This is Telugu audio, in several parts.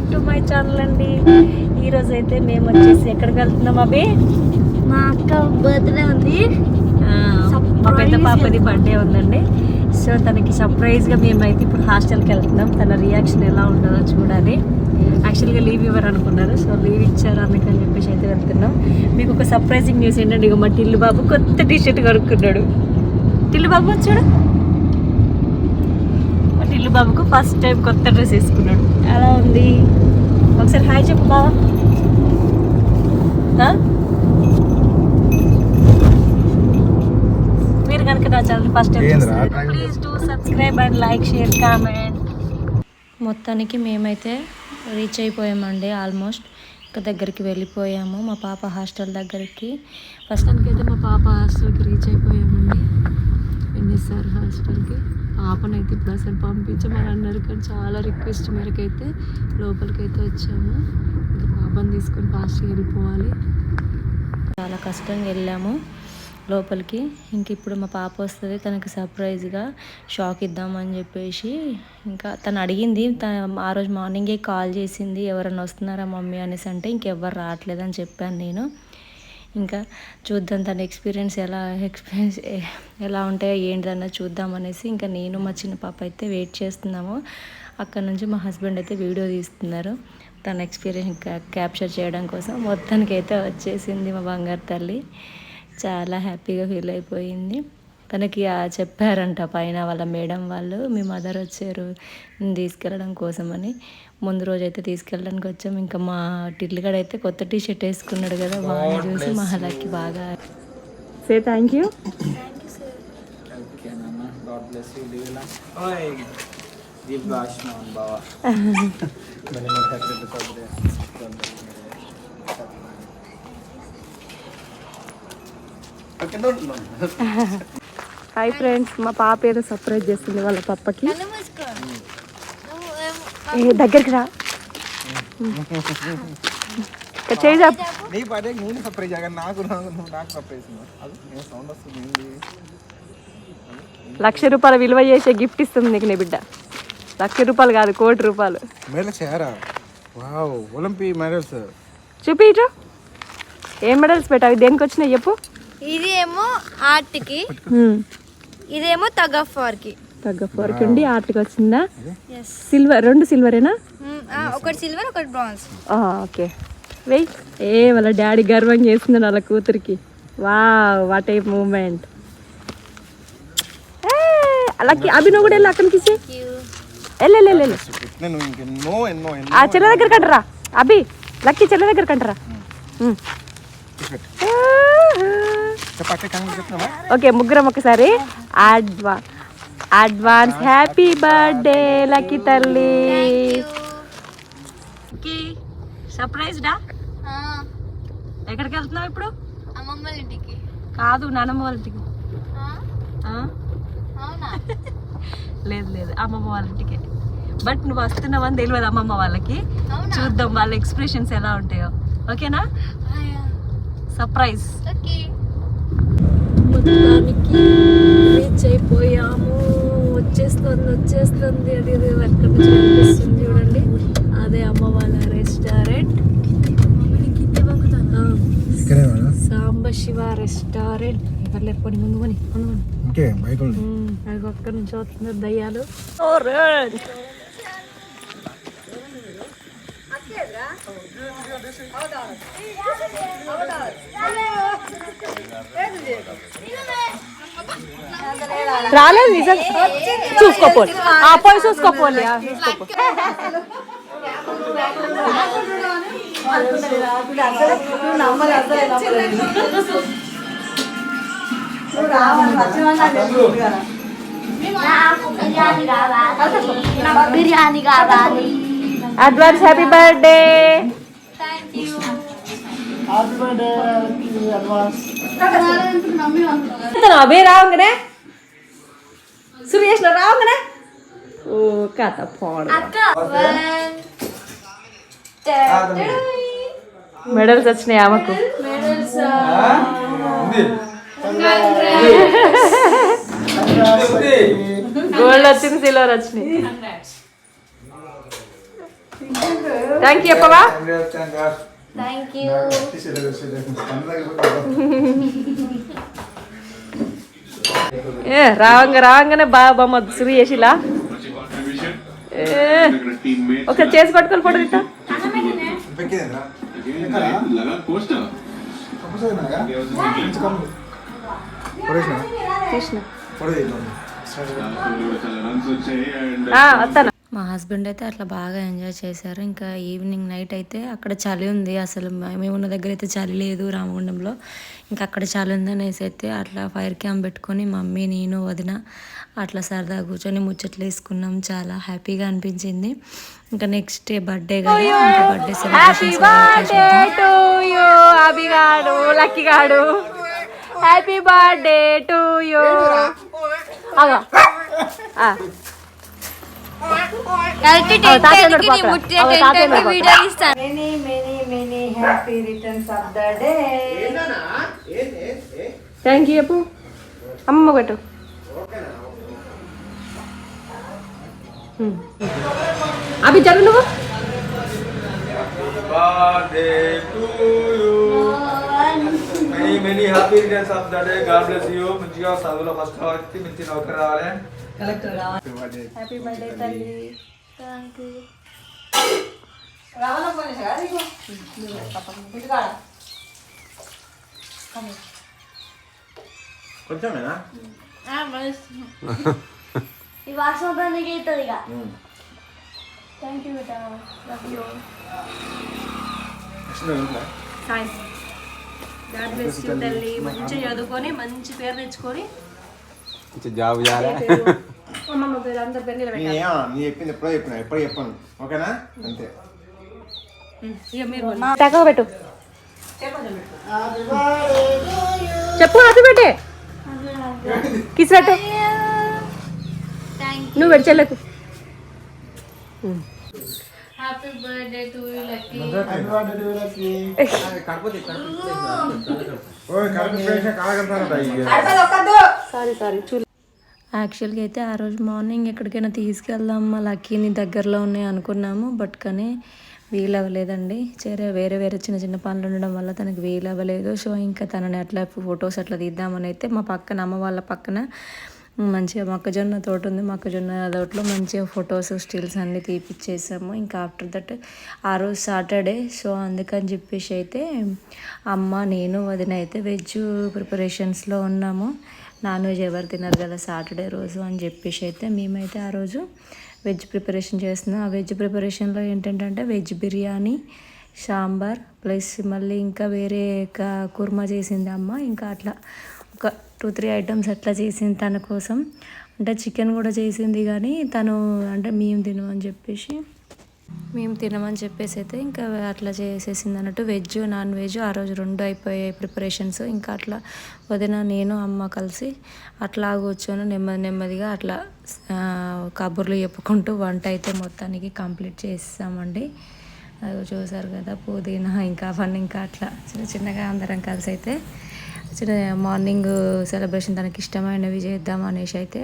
బ్యాక్ టు మై ఛానల్ అండి. ఈ రోజు అయితే మేము వచ్చేసి ఎక్కడికి వెళ్తున్నాం అభి? మా అక్క బర్త్డే ఉంది. మా పెద్ద పాపది బర్త్డే ఉందండి. సో తనకి సర్ప్రైజ్గా మేమైతే ఇప్పుడు హాస్టల్కి వెళ్తున్నాం. తన రియాక్షన్ ఎలా ఉంటుందో చూడాలి. యాక్చువల్గా లీవ్ ఇవ్వరు అనుకున్నారు. సో లీవ్ ఇచ్చారు అందుకని చెప్పేసి అయితే వెళ్తున్నాం. మీకు ఒక సర్ప్రైజింగ్ న్యూస్ ఏంటంటే ఇక మా టిల్లు బాబు కొత్త టీ షర్ట్ కొనుక్కున్నాడు. టిల్లు బాబు వచ్చాడు. మా టిల్లు బాబుకు ఫస్ట్ టైం కొత్త డ్రెస్ వేసుకున్నాడు. ఎలా ఉంది. ఒకసారి హాయ్ చెప్పు బావా? మీరు కనుక నా channel first? Please do subscribe and like share comment మొత్తానికి మేమైతే రీచ్ అయిపోయామండి ఆల్మోస్ట్ ఇంకా దగ్గరికి వెళ్ళిపోయాము మా పాప హాస్టల్ దగ్గరికి. ఫస్ట్ అయితే మా పాప హాస్టల్కి రీచ్ అయిపోయామండి. ఎన్ఎస్ఆర్ హాస్టల్కి? పాపనైతే ఇప్పుడు అసలు పంపించమని అన్నారు కానీ చాలా రిక్వెస్ట్ మేరకు అయితే లోపలికి అయితే వచ్చాము. ఇంకా పాపను తీసుకొని ఫాస్ట్గా వెళ్ళిపోవాలి చాలా కష్టంగా వెళ్ళాము లోపలికి. ఇంక ఇప్పుడు మా పాప వస్తుంది. తనకి సర్ప్రైజ్గా షాక్ ఇద్దామని చెప్పేసి ఇంకా తను అడిగింది. ఆ రోజు మార్నింగే కాల్ చేసింది. ఎవరైనా వస్తున్నారా మమ్మీ అనేసి అంటే ఇంకెవ్వరు రావట్లేదని చెప్పాను నేను. ఇంకా చూద్దాం తన ఎక్స్పీరియన్స్ ఎలా ఎక్స్పీరియన్స్ ఎలా ఉంటాయో ఏంటిదన్నది చూద్దాం అనేసి ఇంకా నేను మా చిన్న పాప అయితే వెయిట్ చేస్తున్నాము. అక్కడ నుంచి మా హస్బెండ్ అయితే వీడియో తీస్తున్నారు. తన ఎక్స్పీరియన్స్ క్యాప్చర్ చేయడం కోసం. మొత్తానికి అయితే వచ్చేసింది మా బంగారు తల్లి. చాలా హ్యాపీగా ఫీల్ అయిపోయింది. తనకి చెప్పారంట పైన వాళ్ళ మేడం వాళ్ళు మీ మదర్ వచ్చారు తీసుకెళ్ళడం కోసమని. ముందు రోజు అయితే తీసుకెళ్ళడానికి వచ్చాం. ఇంకా మా టిల్లుగడ అయితే కొత్త టీ షర్ట్ వేసుకున్నాడు కదా బాగా చూసి మా హలాకి బాగా say thank you. Okay hi friends మా పాప ఏదో సర్ప్రైజ్ చేస్తుంది వాళ్ళ పప్పకి ఏ దగ్గరికి రా. చేయి. నీ నేను సర్ప్రైజ్ నాకు సర్ప్రైజ్ సౌండ్ వస్తుంది లక్ష రూపాయల విలువ చేసే గిఫ్ట్ ఇస్తుంది నీకు నీ బిడ్డ. లక్ష రూపాయలు కాదు కోటి రూపాయలు. మేడల్ చేరా వావ్ ఒలింపి మెడల్స్. చూపి ఇటు. ఏం మెడల్స్ పెట్టావి? దేనికి వచ్చినాయి చెప్పు. ఇది ఏమో ఆర్ట్కి ఇదేమో తగ్ ఆఫ్కి తగ్గ ఫోర్కి ఉండి ఆర్ట్కి వచ్చిందా? సిల్వర్ రెండు సిల్వరేనా? ఒకటి సిల్వర్ ఒకటి బ్రాన్స్ ఓకే. వెయ్. ఏ వాళ్ళ డాడీ గర్వం చేస్తున్నాడు వాళ్ళ కూతురికి. వా వాట్ ఏ మూమెంట్ అలాకి అభి నువ్వు కూడా వెళ్ళి అక్కడికి ఆ చెల్ల దగ్గర కంటరా? అభి లక్కీ చెల్ల దగ్గర కంటరా? ఓకే ముగ్గురం ఒకసారి. అడ్వా అడ్వాన్స్ హ్యాపీ బర్త్డే లక్కీ తల్లి. సర్ప్రైజ్ డా ఎక్కడికి వెళ్తున్నావు ఇప్పుడు? అమ్మమ్మ ఇంటికి. కాదు నానమ్మ వాళ్ళ ఇంటికి. ఆ? అవునా? లేదు లేదు అమ్మమ్మ వాళ్ళ ఇంటికి. బట్ నువ్వు వస్తున్నావని తెలియదు అమ్మమ్మ వాళ్ళకి? చూద్దాం వాళ్ళ ఎక్స్ప్రెషన్స్ ఎలా ఉంటాయో. ఓకేనా? Surprise okay. మొత్తానికి రీచ్ అయిపోయాము. వచ్చేస్తుంది వచ్చేస్తుంది అది ఇది అక్కడ నుంచి కనిపిస్తుంది చూడండి. అదే అమ్మ వాళ్ళ రెస్టారెంట్ సాంబ శివ రెస్టారెంట్ లేకపోయి ముందు కొని ముందు కొని ఇంకే బైక్ అది ఒక్క నుంచి వస్తున్నారు దయ్యాలు. రాలేదు నిజం చూసుకోపోలి ఆ, పోయి చూసుకోపోలి ఆ, చూసుకోపో. బిర్యానీ కావాలి. Advance happy birthday thank you Abhi రావంగనే Suresh రావంగనే ఓ కథ పోడు అక్క వన్ మెడల్స్ వచ్చినాయి ఆమెకు మెడల్స్ గోల్డ్ వచ్చింది సిల్వర్ వచ్చినాయి థ్యాంక్ యూ చెప్పవా థ్యాంక్ యూ ఏ రావంగా రావంగానే బాగా బొమ్మ సురి చేసిలా ఒకసారి చేసి పట్టుకొని ఫోటో తీస్తా తీసిన వస్తాను. మా హస్బెండ్ అయితే అట్లా బాగా ఎంజాయ్ చేశారు. ఇంకా ఈవినింగ్ నైట్ అయితే అక్కడ చలి ఉంది. అసలు మేము ఉన్న దగ్గర అయితే చలి లేదు రామగుండంలో. ఇంకా అక్కడ చలి ఉంది అనేసి అయితే అట్లా ఫైర్ క్యాంప్ పెట్టుకొని మమ్మీ నేను వదిన అట్లా సరదా కూర్చొని ముచ్చట్లు వేసుకున్నాం. చాలా హ్యాపీగా అనిపించింది. ఇంకా నెక్స్ట్ డే బర్త్డే కదా ఇంకా బర్త్డే సెలబ్రేషన్స్ టు యూ అభిగాడు లక్కీ గాడు happy birthday to you correct time ಟೈಮ್ಗೆ ನೀವು ಮುಟ್ಟಿದ ಟೈಮ್ ಟೈಮ್ಗೆ ವಿಡಿಯೋ ಇಷ್ಟ many many many happy returns of the day thank you Appu ಅಮ್ಮ ಮಗಟು अभी चलो ना वो many many happy returns of the day God bless you मुझे साधु लोग फ़र्स्ट और मिलती नौकर आ रहे हैं మంచి హ్యాపీ బర్త్డే కొంచెమేనా? ఈ వాసన బండికి అవుతుంది ఇక. Thank you beta love you Sai God bless you తల్లి. మంచిగా చదువుకొని మంచి పేరు తెచ్చుకొని జాబ్ చేయాలి? అమ్మమ్మ పేరు అందరి పేరు నిలబెట్టాలి నీ చెప్పింది ఎప్పుడో చెప్పిన ఎప్పుడో చెప్పాను. ఓకేనా? అంతే. ఇక మీరు తక్కువ పెట్టు. చెప్పు కిస్ పెట్టు. నువ్వు పెట్టు చెల్లకు. Happy birthday to you Lucky sorry sorry చూ యాక్చువల్గా అయితే ఆ రోజు మార్నింగ్ ఎక్కడికైనా తీసుకెళ్దాం మా లక్కీని దగ్గరలో ఉన్నాయి అనుకున్నాము బట్ కానీ వీలు అవ్వలేదండి చేరే వేరే వేరే చిన్న చిన్న పనులు ఉండడం వల్ల తనకు వీలు అవ్వలేదు సో ఇంకా తనని అట్లా ఫొటోస్ అట్లా తీద్దామని అయితే మా పక్కన అమ్మ వాళ్ళ పక్కన మంచిగా మొక్కజొన్న తోట ఉంది. మొక్కజొన్న తోటలో మంచిగా ఫొటోస్ స్టిల్స్ అన్నీ తీపిచ్చేసాము. ఇంకా ఆఫ్టర్ దట్ ఆ రోజు సాటర్డే సో అందుకని చెప్పేసి అయితే అమ్మ నేను వదిన అయితే వెజ్ ప్రిపరేషన్స్లో ఉన్నాము. నాన్ వెజ్ ఎవరు తినరు కదా సాటర్డే రోజు అని చెప్పేసి అయితే మేమైతే ఆ రోజు వెజ్ ప్రిపరేషన్ చేస్తున్నాం. ఆ వెజ్ ప్రిపరేషన్లో ఏంటంటే వెజ్ బిర్యానీ సాంబార్ ప్లస్ మళ్ళీ ఇంకా వేరే క- కుర్మా చేసింది అమ్మ. ఇంకా అట్లా ఒక టూ త్రీ ఐటమ్స్ అట్లా చేసింది తన కోసం. అంటే చికెన్ కూడా చేసింది కానీ తను అంటే మేము తినమని చెప్పేసి మేము తినమని చెప్పేసి అయితే ఇంకా అట్లా చేసేసింది అన్నట్టు వెజ్ నాన్ వెజ్ ఆ రోజు రెండు అయిపోయాయి ప్రిపరేషన్స్. ఇంకా అట్లా వదిన నేను అమ్మ కలిసి అట్లా కూర్చొని నెమ్మది నెమ్మదిగా అట్లా కబుర్లు చెప్పుకుంటూ వంట అయితే మొత్తానికి కంప్లీట్ చేసామండి అది చూసారు కదా పుదీనా ఇంకా అవన్నీ ఇంకా అట్లా చిన్న చిన్నగా అందరం కలిసి అయితే చిన్న మార్నింగ్ సెలబ్రేషన్ తనకి ఇష్టమైనవి చేద్దాం అనేసి అయితే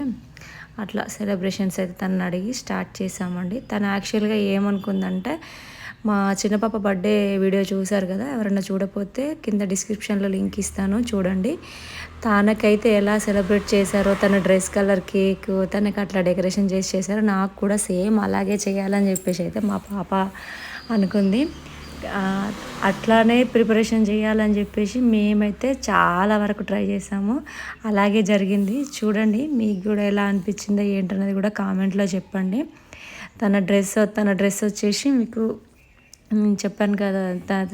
అట్లా సెలబ్రేషన్స్ అయితే తనని అడిగి స్టార్ట్ చేసామండి తను యాక్చువల్గా ఏమనుకుందంటే మా చిన్న పాప బర్త్డే వీడియో చూశారు కదా ఎవరైనా చూడపోతే కింద డిస్క్రిప్షన్లో లింక్ ఇస్తాను చూడండి. తనకైతే ఎలా సెలబ్రేట్ చేశారో తన డ్రెస్ కలర్ కేక్ తనకి అట్లా డెకరేషన్ చేసి చేశారో నాకు కూడా సేమ్ అలాగే చేయాలని చెప్పేసి అయితే మా పాప అనుకుంది. అట్లానే ప్రిపరేషన్ చేయాలని చెప్పేసి మేమైతే చాలా వరకు ట్రై చేసాము. అలాగే జరిగింది. చూడండి మీకు కూడా ఎలా అనిపించిందో ఏంటన్నది కూడా కామెంట్లో చెప్పండి. తన డ్రెస్ తన డ్రెస్ వచ్చేసి మీకు చెప్పాను కదా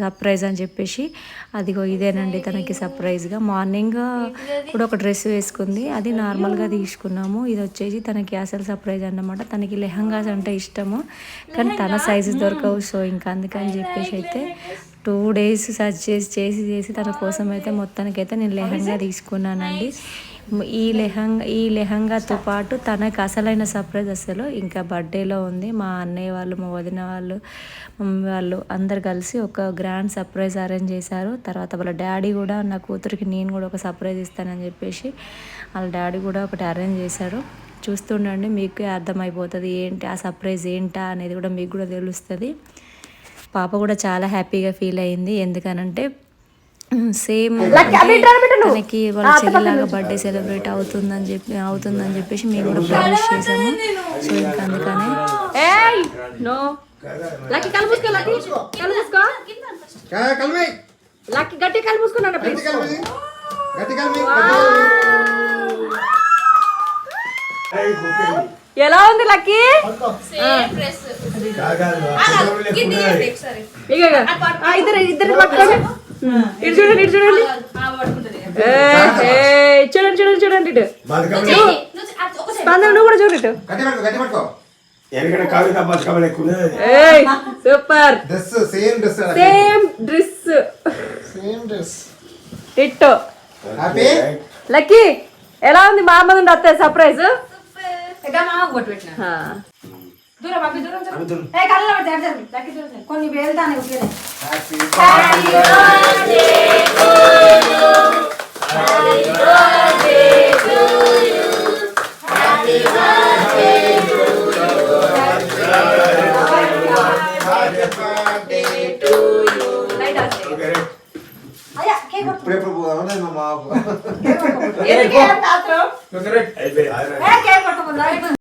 సర్ప్రైజ్ అని చెప్పేసి. అదిగో ఇదేనండి తనకి సర్ప్రైజ్గా మార్నింగ్ కూడా ఒక డ్రెస్ వేసుకుంది. అది నార్మల్గా తీసుకున్నాము. ఇది వచ్చేసి తనకి అసలు సర్ప్రైజ్ అన్నమాట. తనకి లెహంగాస్ అంటే ఇష్టము. కానీ తన సైజు దొరకవు. సో ఇంకా అందుకని చెప్పేసి అయితే టూ డేస్ సర్చ్ చేసి చేసి చేసి తన కోసం అయితే మొత్తానికైతే నేను లెహంగా తీసుకున్నానండి. ఈ లెహంగా ఈ లెహంగాతో పాటు తనకు అసలైన సర్ప్రైజ్ అసలు ఇంకా బర్త్డేలో ఉంది. మా అన్నయ్య వాళ్ళు మా వదిన వాళ్ళు మమ్మీ వాళ్ళు అందరు కలిసి ఒక గ్రాండ్ సర్ప్రైజ్ అరేంజ్ చేశారు. తర్వాత వాళ్ళ డాడీ కూడా నా కూతురికి నేను కూడా ఒక సర్ప్రైజ్ ఇస్తానని చెప్పేసి వాళ్ళ డాడీ కూడా ఒకటి అరేంజ్ చేశారు. చూస్తుండండి మీకు అర్థమైపోతుంది ఏంటి ఆ సర్ప్రైజ్ ఏంటా అనేది కూడా మీకు కూడా తెలుస్తుంది. పాప కూడా చాలా హ్యాపీగా ఫీల్ అయింది. ఎందుకనంటే సేమ్ తనకి వాళ్ళ చెల్లిలాగా బర్త్డే సెలబ్రేట్ అవుతుందని చెప్పి అవుతుందని చెప్పేసి మేము కూడా ప్రామిస్ చేసాము. సో ఇంకా అందుకనే ఏయ్ నో. లక్కీ కళ్ళు మూసుకో లక్కీ. కళ్ళు మూసుకో. కలిమి లక్కీ గట్టి ఎలా ఉంది లక్కీ? ఇద్దరు ఇద్దరు పట్టుకోండి. ఇటు చూడండి ఇటు చూడండి. చూడండి చూడండి చూడండి ఇటు. స్పందన నువ్వు కూడా చూడు ఇటు. Super. Same dress same dress same dress ఇట్టో happy Lucky ఎలా ఉంది మా అమ్మ నుండి వస్తే సర్ప్రైజ్ కొన్ని వెళ్తాను హ్యాపీ ఇప్పుడే ఇప్పుడు పోదామని మా మామ అయిపోయి, అయిపోయి.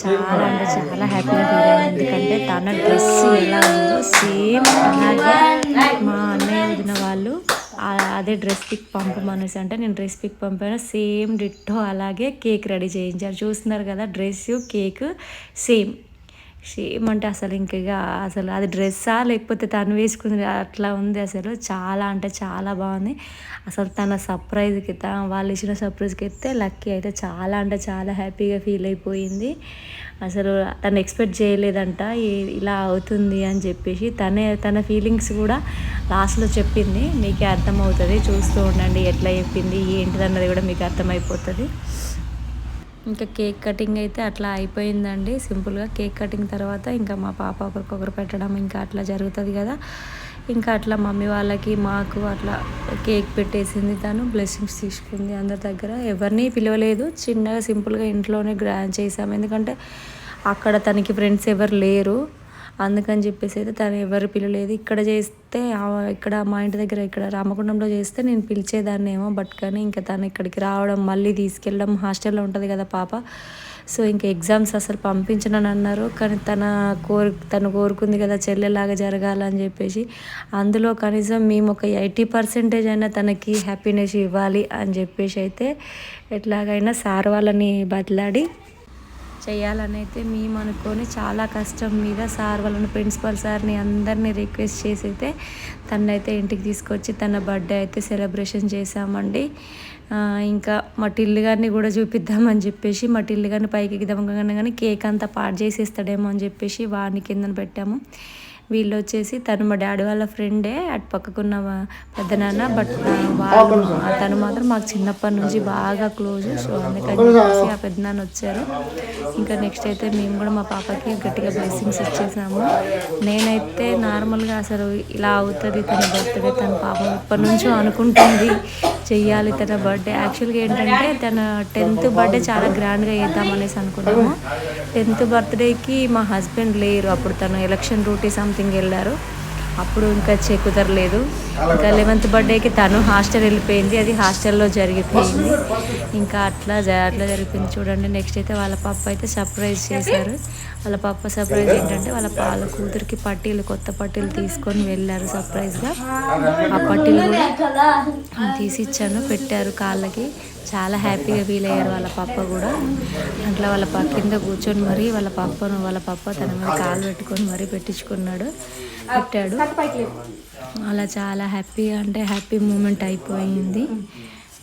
చాలా అంటే చాలా హ్యాపీగా ఫీల్ అయ్యాను ఎందుకంటే తన డ్రెస్ ఎలా ఉందో సేమ్ అలాగే మా అన్నయ్య వదిన వాళ్ళు అదే డ్రెస్ పిక్ పంపమనేసి అంటే నేను డ్రెస్ పిక్ పంపాను. సేమ్ డిట్టో అలాగే కేక్ రెడీ చేయించారు. చూస్తున్నారు కదా డ్రెస్ కేక్ సేమ్ సేమ్ అంటే అసలు ఇంకా ఇక అసలు అది డ్రెస్సా లేకపోతే తను వేసుకుంది అట్లా ఉంది అసలు. చాలా అంటే చాలా బాగుంది. అసలు తన సర్ప్రైజ్కి వాళ్ళు ఇచ్చిన సర్ప్రైజ్కి అయితే లక్కీ అయితే చాలా అంటే చాలా హ్యాపీగా ఫీల్ అయిపోయింది. అసలు తను ఎక్స్పెక్ట్ చేయలేదంట ఇలా అవుతుంది అని చెప్పేసి తనే తన ఫీలింగ్స్ కూడా లాస్ట్లో చెప్పింది. మీకే అర్థమవుతుంది. చూస్తూ ఉండండి ఎట్లా చెప్పింది ఏంటిది అన్నది కూడా మీకు అర్థమైపోతుంది. ఇంకా కేక్ కటింగ్ అయితే అట్లా అయిపోయిందండి. సింపుల్గా కేక్ కటింగ్ తర్వాత ఇంకా మా పాప ఒకరికొకరు పెట్టడం ఇంకా అట్లా జరుగుతుంది కదా. ఇంకా అట్లా మమ్మీ వాళ్ళకి మాకు అట్లా కేక్ పెట్టేసింది తను బ్లెస్సింగ్స్ తీసుకుంది అందరి దగ్గర. ఎవరిని పిలవలేదు చిన్నగా సింపుల్గా ఇంట్లోనే గ్రాండ్ చేసాము ఎందుకంటే అక్కడ తనకి ఫ్రెండ్స్ ఎవరు లేరు. అందుకని చెప్పేసి అయితే తను ఎవరు పిలవలేదు ఇక్కడ చేస్తే ఇక్కడ మా ఇంటి దగ్గర ఇక్కడ రామగుండంలో చేస్తే నేను పిలిచేదాన్ని ఏమో బట్ కానీ ఇంకా తను ఇక్కడికి రావడం మళ్ళీ తీసుకెళ్ళడం హాస్టల్లో ఉంటుంది కదా పాప. సో ఇంకా ఎగ్జామ్స్ అసలు పంపించనని అన్నారు. కానీ తన కోరు తను కోరుకుంది కదా చెల్లెలాగా జరగాలని చెప్పేసి. అందులో కనీసం మేము ఒక ఎయిటీ పర్సెంటేజ్ అయినా తనకి హ్యాపీనెస్ ఇవ్వాలి అని చెప్పేసి అయితే ఎట్లాగైనా సార్ వాళ్ళని బదిలాడి చేయాలని అయితే మేము అనుకొని చాలా కష్టం మీద సార్ వాళ్ళని ప్రిన్సిపల్ సార్ని అందరినీ రిక్వెస్ట్ చేసి అయితే తనైతే ఇంటికి తీసుకొచ్చి తన బర్త్డే అయితే సెలబ్రేషన్ చేశామండి. ఇంకా మా టిల్లు గారిని కూడా చూపిద్దామని చెప్పేసి మా టిల్లు గారిని పైకి ఎక్కిద్దాం కానీ కేక్ అంతా పాడు చేసేస్తాడేమో అని చెప్పేసి వాడిని కిందన పెట్టాము. వీళ్ళు వచ్చేసి తను మా డాడీ వాళ్ళ ఫ్రెండే అటు పక్కకున్న పెద్ద నాన్న బట్ వాళ్ళు తను మాత్రం మాకు చిన్నప్పటి నుంచి బాగా క్లోజ్. సో అందుకని చెప్పేసి ఆ పెద్ద నాన్న వచ్చారు. ఇంకా నెక్స్ట్ అయితే మేము కూడా మా పాపకి గట్టిగా బ్లెస్సింగ్స్ ఇచ్చేసాము. నేనైతే నార్మల్గా అసలు ఇలా అవుతుంది తన బర్త్డే తన పాప ఇప్పటి నుంచో అనుకుంటుంది చెయ్యాలి తన బర్త్డే. యాక్చువల్గా ఏంటంటే తన టెన్త్ బర్త్డే చాలా గ్రాండ్గా చేద్దాం అనేసి అనుకున్నాము. టెన్త్ బర్త్డేకి మా హస్బెండ్ లేరు. అప్పుడు తను ఎలక్షన్ డ్యూటీ సంథింగ్ వెళ్ళారు. అప్పుడు ఇంకా చే కుదరలేదు ఇంకా లెవెంత్ బర్త్డేకి తను హాస్టల్ వెళ్ళిపోయింది. అది హాస్టల్లో జరిగిపోయింది. ఇంకా అట్లా జ- అట్లా జరిగిపోయింది. చూడండి నెక్స్ట్ అయితే వాళ్ళ పాప అయితే సర్ప్రైజ్ చేశారు. వాళ్ళ పాప సర్ప్రైజ్ ఏంటంటే వాళ్ళ పాల కూతురికి పట్టీలు కొత్త పట్టీలు తీసుకొని వెళ్ళారు సర్ప్రైజ్గా. ఆ పట్టీలు తీసి ఇచ్చాను పెట్టారు కాళ్ళకి. చాలా హ్యాపీగా ఫీల్ అయ్యారు వాళ్ళ పాప కూడా. అట్లా వాళ్ళ పాప కింద కూర్చొని మరీ వాళ్ళ పాపను వాళ్ళ పాప తన మీద కాలు పెట్టుకొని మరీ పెట్టించుకున్నాడు పెట్టాడు. అలా చాలా హ్యాపీగా అంటే హ్యాపీ మూమెంట్ అయిపోయింది.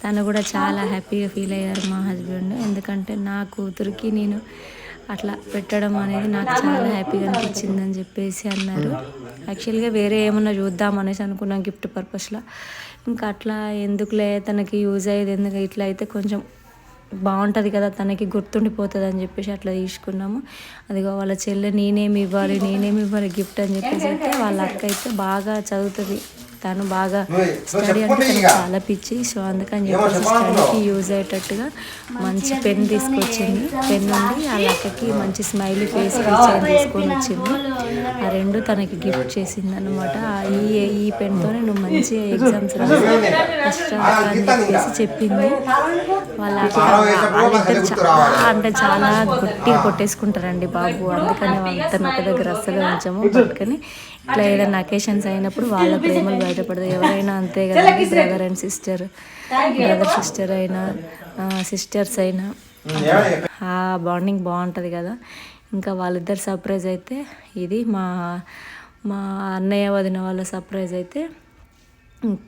తను కూడా చాలా హ్యాపీగా ఫీల్ అయ్యారు మా హస్బెండ్. ఎందుకంటే నా కూతురికి నేను అట్లా పెట్టడం అనేది నాకు చాలా హ్యాపీగా అనిపించింది అని చెప్పేసి అన్నారు. యాక్చువల్గా వేరే ఏమన్నా చూద్దాం అనేసి అనుకున్నాం గిఫ్ట్ పర్పస్లో. ఇంకా అట్లా ఎందుకులే తనకి యూజ్ అయ్యేది ఎందుకు? ఇట్లా అయితే కొంచెం బాగుంటుంది కదా తనకి గుర్తుండిపోతుంది అని చెప్పేసి అట్లా తీసుకున్నాము. అదిగో వాళ్ళ చెల్లె నేనేమి ఇవ్వాలి నేనేమి ఇవ్వాలి గిఫ్ట్ అని చెప్పేసి అయితే వాళ్ళ అక్క అయితే బాగా చదువుతుంది. తను బాగా స్టడీ అంటే తనకు చాలా పిచ్చి. సో అందుకని చెప్పేసి స్టడీకి యూజ్ అయ్యేటట్టుగా మంచి పెన్ తీసుకొచ్చింది. పెన్ ఉండి ఆ లక్కకి మంచి స్మైలీ ఫేస్ తీసుకొని వచ్చింది. ఆ రెండు తనకి గిఫ్ట్ చేసింది అనమాట ఈ ఈ పెన్తోనే నువ్వు మంచిగా ఎగ్జామ్స్ రాసి ఫస్ట్ అని చెప్పేసి చెప్పింది. వాళ్ళ వాళ్ళిద్దరు చాలా అంటే చాలా గట్టిగా కొట్టేసుకుంటారండి బాబు. అందుకని వాళ్ళిద్దరిని ఒక దగ్గర అస్సలు ఉంచము. పట్టుకొని ఇట్లా ఏదైనా అకేషన్స్ అయినప్పుడు వాళ్ళ ప్రేమలు బయటపడతాయి. ఎవరైనా అంతే కదండి brother and sister brother sister అయినా సిస్టర్స్ అయినా. ఆ బాండింగ్ బాగుంటుంది కదా. ఇంకా వాళ్ళిద్దరు సర్ప్రైజ్ అయితే ఇది మా మా అన్నయ్య వదిన వాళ్ళ సర్ప్రైజ్ అయితే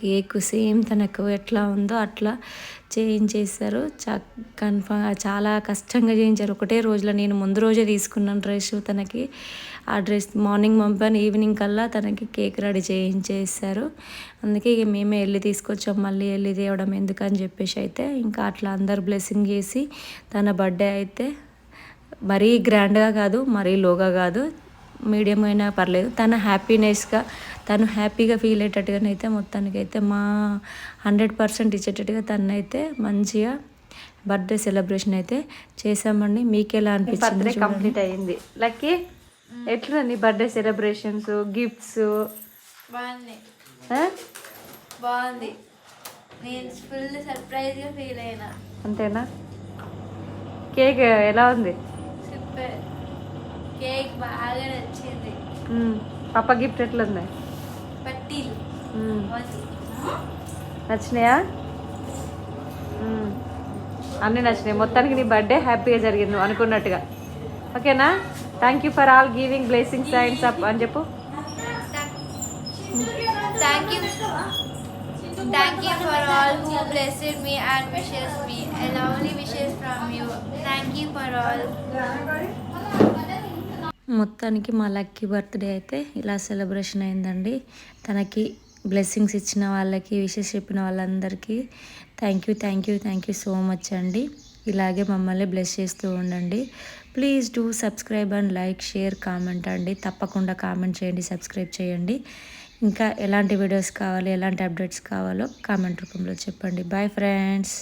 కేక్ సేమ్ తనకు ఎట్లా ఉందో అట్లా చేయించేశారు. చ కన్ఫర్మ్ చాలా కష్టంగా చేయించారు. ఒకటే రోజులో నేను ముందు రోజే తీసుకున్నాను డ్రెస్ తనకి. ఆ డ్రెస్ మార్నింగ్ పంపాను ఈవినింగ్ కల్లా తనకి కేక్ రెడీ చేయించేశారు. అందుకే ఇక మేమే వెళ్ళి తీసుకొచ్చాం మళ్ళీ వెళ్ళి తేవడం ఎందుకని చెప్పేసి అయితే ఇంకా అట్లా అందరు బ్లెస్సింగ్ చేసి తన బర్త్డే అయితే మరీ గ్రాండ్గా కాదు మరీ లోగా కాదు మీడియం అయినా పర్లేదు తన హ్యాపీనెస్గా తను హ్యాపీగా ఫీల్ అయ్యేటట్టుగానైతే మొత్తానికైతే మా హండ్రెడ్ పర్సెంట్ ఇచ్చేటట్టుగా తనైతే మంచిగా బర్త్డే సెలబ్రేషన్ అయితే చేసామండి మీకు ఎలా అనిపించింది కంప్లీట్ అయింది లక్కీ ఎట్లా నీ బర్త్డే సెలబ్రేషన్స్ గిఫ్ట్స్ బాగుంది. బాగుంది. నేను ఫుల్ సర్ప్రైజ్గా ఫీల్ అయినా. అంతేనా? కేక్ ఎలా ఉంది? సూపర్. కేక్ బాగా నచ్చింది. పాప గిఫ్ట్ ఎట్లుంది? పట్టీలు. నచ్చినాయా. అన్నీ నచ్చినాయి. మొత్తానికి నీ బర్త్డే హ్యాపీగా జరిగింది అనుకున్నట్టుగా. ఓకేనా? Thank you for all giving blessing signs up అని చెప్పు. Thank you thank you for all who blessed me and wishes me lovely wishes from you thank you for all మొత్తానికి మా లక్కీ బర్త్డే అయితే ఇలా సెలబ్రేషన్ అయిందండి. తనకి బ్లెస్సింగ్స్ ఇచ్చిన వాళ్ళకి విషెస్ చెప్పిన వాళ్ళందరికీ thank you thank you thank you so much అండి. ఇలాగే మమ్మల్ని బ్లెస్ చేస్తూ ఉండండి. Please do subscribe and like share comment అండి. తప్పకుండా కామెంట్ చేయండి సబ్స్క్రైబ్ చేయండి. ఇంకా ఎలాంటి వీడియోస్ కావాలి ఎలాంటి అప్డేట్స్ కావాలో కామెంట్ రూపంలో చెప్పండి. Bye friends